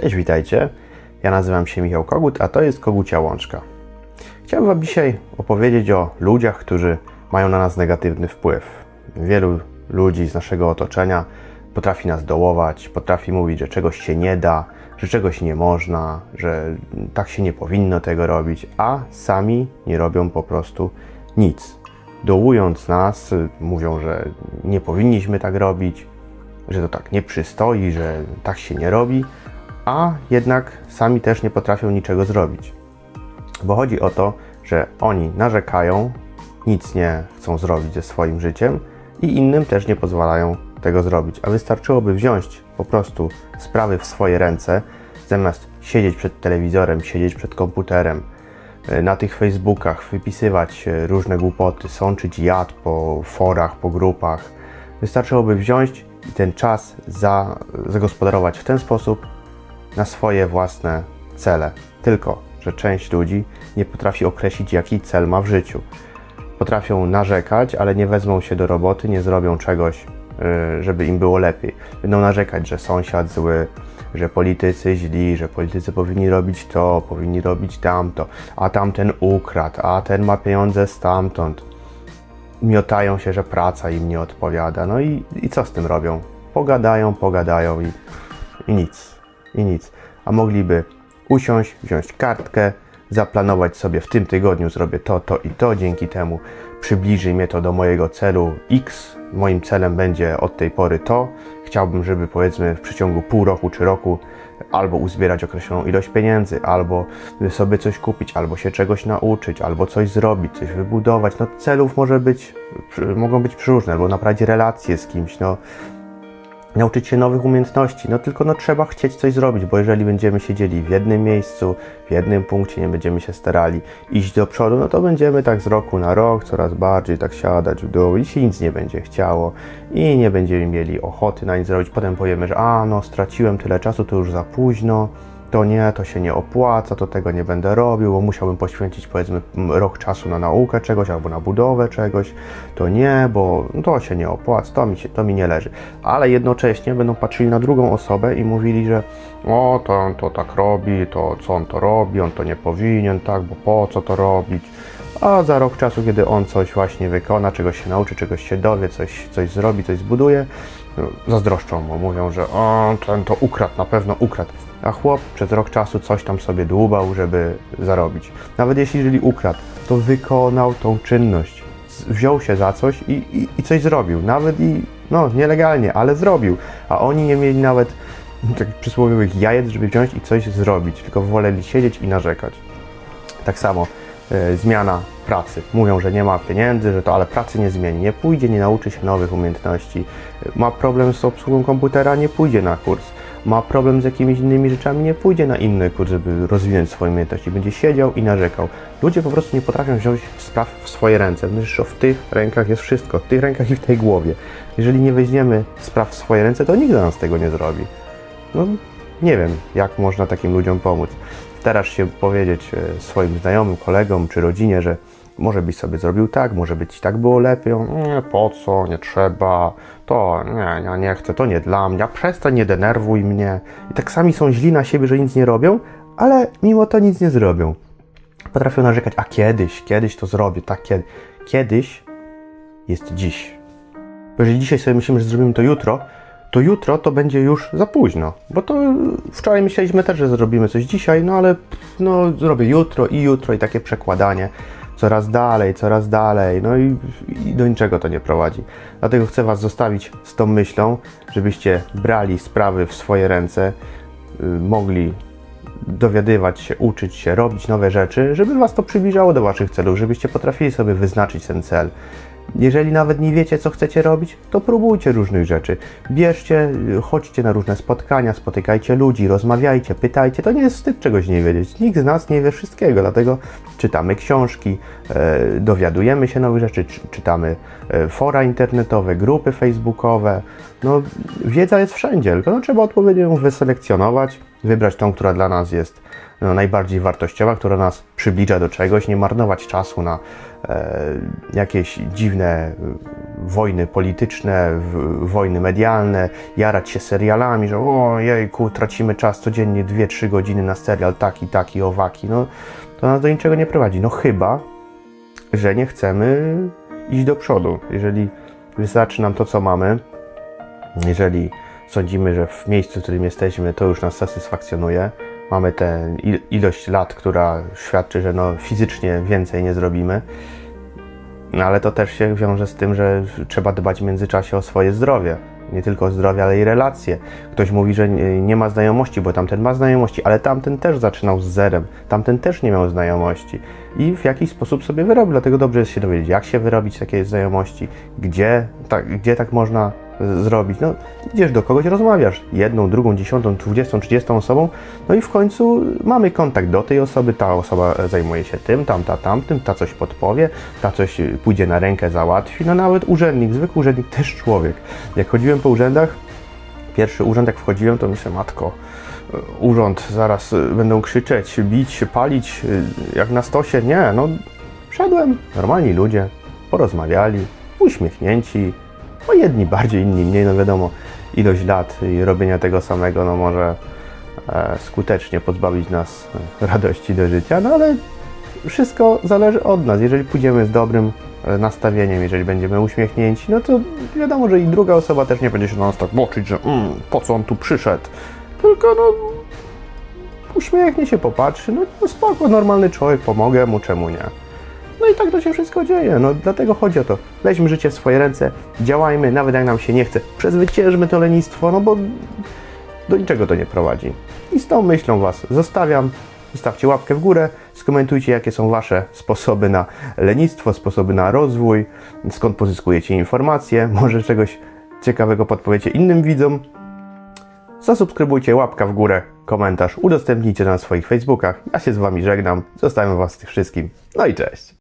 Cześć, witajcie. Ja nazywam się Michał Kogut, a to jest Kogucia Łączka. Chciałem Wam dzisiaj opowiedzieć o ludziach, którzy mają na nas negatywny wpływ. Wielu ludzi z naszego otoczenia potrafi nas dołować, potrafi mówić, że czegoś się nie da, że czegoś nie można, że tak się nie powinno tego robić, a sami nie robią po prostu nic. Dołując nas, mówią, że nie powinniśmy tak robić, że to tak nie przystoi, że tak się nie robi, a jednak sami też nie potrafią niczego zrobić. Bo chodzi o to, że oni narzekają, nic nie chcą zrobić ze swoim życiem i innym też nie pozwalają tego zrobić. A wystarczyłoby wziąć po prostu sprawy w swoje ręce, zamiast siedzieć przed telewizorem, siedzieć przed komputerem, e, na tych Facebookach, wypisywać e, różne głupoty, sączyć jad po forach, po grupach. Wystarczyłoby wziąć i ten czas za, zagospodarować w ten sposób na swoje własne cele. Tylko, że część ludzi nie potrafi określić, jaki cel ma w życiu. Potrafią narzekać, ale nie wezmą się do roboty, nie zrobią czegoś, yy, żeby im było lepiej. Będą narzekać, że sąsiad zły, że politycy źli, że politycy powinni robić to, powinni robić tamto, a tamten ukradł, a ten ma pieniądze stamtąd. Miotają się, że praca im nie odpowiada. No i, i co z tym robią? Pogadają, pogadają i, i nic. I nic. A mogliby usiąść, wziąć kartkę, zaplanować sobie w tym tygodniu zrobię to, to i to, dzięki temu przybliży mnie to do mojego celu X. Moim celem będzie od tej pory to. Chciałbym, żeby powiedzmy w przeciągu pół roku czy roku albo uzbierać określoną ilość pieniędzy, albo sobie coś kupić, albo się czegoś nauczyć, albo coś zrobić, coś wybudować. No celów może być, mogą być przeróżne, albo naprawić relacje z kimś, no nauczyć się nowych umiejętności. No tylko no, trzeba chcieć coś zrobić, bo jeżeli będziemy siedzieli w jednym miejscu, w jednym punkcie, nie będziemy się starali iść do przodu, no to będziemy tak z roku na rok coraz bardziej tak siadać w dół i się nic nie będzie chciało i nie będziemy mieli ochoty na nic zrobić. Potem powiemy, że a no straciłem tyle czasu, to już za późno. To nie, to się nie opłaca, to tego nie będę robił, bo musiałbym poświęcić powiedzmy rok czasu na naukę czegoś albo na budowę czegoś. To nie, bo to się nie opłaca, to mi, się, to mi nie leży. Ale jednocześnie będą patrzyli na drugą osobę i mówili, że o, to on to tak robi, to co on to robi, on to nie powinien, tak, bo po co to robić. A za rok czasu, kiedy on coś właśnie wykona, czegoś się nauczy, czegoś się dowie, coś, coś zrobi, coś zbuduje, zazdroszczą mu, mówią, że o, ten to ukradł, na pewno ukradł. A chłop przez rok czasu coś tam sobie dłubał, żeby zarobić. Nawet jeśli ukradł, to wykonał tą czynność. Wziął się za coś i, i, i coś zrobił. Nawet i, no, nielegalnie, ale zrobił. A oni nie mieli nawet takich przysłowiowych jajec, żeby wziąć i coś zrobić, tylko woleli siedzieć i narzekać. Tak samo e, zmiana pracy. Mówią, że nie ma pieniędzy, że to, ale pracy nie zmieni. Nie pójdzie, nie nauczy się nowych umiejętności. Ma problem z obsługą komputera, nie pójdzie na kurs. Ma problem z jakimiś innymi rzeczami, nie pójdzie na inny kurs, żeby rozwinąć swoje umiejętności. Będzie siedział i narzekał. Ludzie po prostu nie potrafią wziąć spraw w swoje ręce. Myślę, że w tych rękach jest wszystko, w tych rękach i w tej głowie. Jeżeli nie weźmiemy spraw w swoje ręce, to nikt dla nas tego nie zrobi. No, nie wiem, jak można takim ludziom pomóc. Starasz się powiedzieć e, swoim znajomym, kolegom czy rodzinie, że może byś sobie zrobił tak, może by ci tak było lepiej. Nie, po co, nie trzeba, to nie, ja nie chcę, to nie dla mnie, przestań, nie denerwuj mnie. I tak sami są źli na siebie, że nic nie robią, ale mimo to nic nie zrobią. Potrafią narzekać, a kiedyś, kiedyś to zrobię, tak kiedy. Kiedyś jest dziś. Bo jeżeli dzisiaj sobie myślimy, że zrobimy to jutro, to jutro to będzie już za późno. Bo to wczoraj myśleliśmy też, że zrobimy coś dzisiaj, no ale no, zrobię jutro i jutro i takie przekładanie coraz dalej, coraz dalej, no i, i, do niczego to nie prowadzi. Dlatego chcę Was zostawić z tą myślą, żebyście brali sprawy w swoje ręce, y, mogli dowiadywać się, uczyć się, robić nowe rzeczy, żeby Was to przybliżało do Waszych celów, żebyście potrafili sobie wyznaczyć ten cel. Jeżeli nawet nie wiecie, co chcecie robić, to próbujcie różnych rzeczy. Bierzcie, chodźcie na różne spotkania, spotykajcie ludzi, rozmawiajcie, pytajcie. To nie jest wstyd czegoś nie wiedzieć. Nikt z nas nie wie wszystkiego, dlatego czytamy książki, e, dowiadujemy się nowych rzeczy, czy, czytamy e, fora internetowe, grupy facebookowe. No, wiedza jest wszędzie, tylko no, trzeba odpowiednio ją wyselekcjonować wybrać tą, która dla nas jest no, najbardziej wartościowa, która nas przybliża do czegoś, nie marnować czasu na e, jakieś dziwne e, wojny polityczne, w, wojny medialne, jarać się serialami, że o jejku, tracimy czas codziennie 2-3 godziny na serial taki, taki, owaki, no to nas do niczego nie prowadzi. No chyba, że nie chcemy iść do przodu. Jeżeli wystarczy nam to, co mamy, jeżeli sądzimy, że w miejscu, w którym jesteśmy, to już nas satysfakcjonuje, mamy tę il- ilość lat, która świadczy, że no, fizycznie więcej nie zrobimy, no, ale to też się wiąże z tym, że trzeba dbać w międzyczasie o swoje zdrowie. Nie tylko o zdrowie, ale i relacje. Ktoś mówi, że nie, ma znajomości, bo tamten ma znajomości, ale tamten też zaczynał z zerem. Tamten też nie miał znajomości. I w jakiś sposób sobie wyrobił. Dlatego dobrze jest się dowiedzieć, jak się wyrobić takie znajomości, gdzie gdzie tak można zrobić. No, idziesz do kogoś, rozmawiasz jedną, drugą, dziesiątą, dwudziestą, trzydziestą osobą, no i w końcu mamy kontakt do tej osoby, ta osoba zajmuje się tym, tamta tamtym, ta coś podpowie, ta coś y, pójdzie na rękę, załatwi, no nawet urzędnik, zwykły urzędnik też człowiek. Jak chodziłem po urzędach, pierwszy urząd jak wchodziłem, to myślę, matko, y, urząd, zaraz y, będą krzyczeć, bić, palić, jak na stosie, nie, no wszedłem, normalni ludzie, porozmawiali, uśmiechnięci, no jedni bardziej, inni mniej, no wiadomo, ilość lat i robienia tego samego, no może e, skutecznie pozbawić nas e, radości do życia, no ale wszystko zależy od nas. Jeżeli pójdziemy z dobrym e, nastawieniem, jeżeli będziemy uśmiechnięci, no to wiadomo, że i druga osoba też nie będzie się na nas tak boczyć, że mm, po co on tu przyszedł, tylko no uśmiechnie się, popatrzy, no, no spoko, normalny człowiek, pomogę mu, czemu nie. I tak to się wszystko dzieje. No dlatego chodzi o to. Weźmy życie w swoje ręce, działajmy, nawet jak nam się nie chce. Przezwyciężmy to lenistwo, no bo do niczego to nie prowadzi. I z tą myślą Was zostawiam. Zostawcie łapkę w górę, skomentujcie, jakie są Wasze sposoby na lenistwo, sposoby na rozwój, skąd pozyskujecie informacje, może czegoś ciekawego podpowiecie innym widzom. Zasubskrybujcie, łapka w górę, komentarz, udostępnijcie na swoich Facebookach. Ja się z Wami żegnam, zostawiam Was z wszystkim. No i cześć!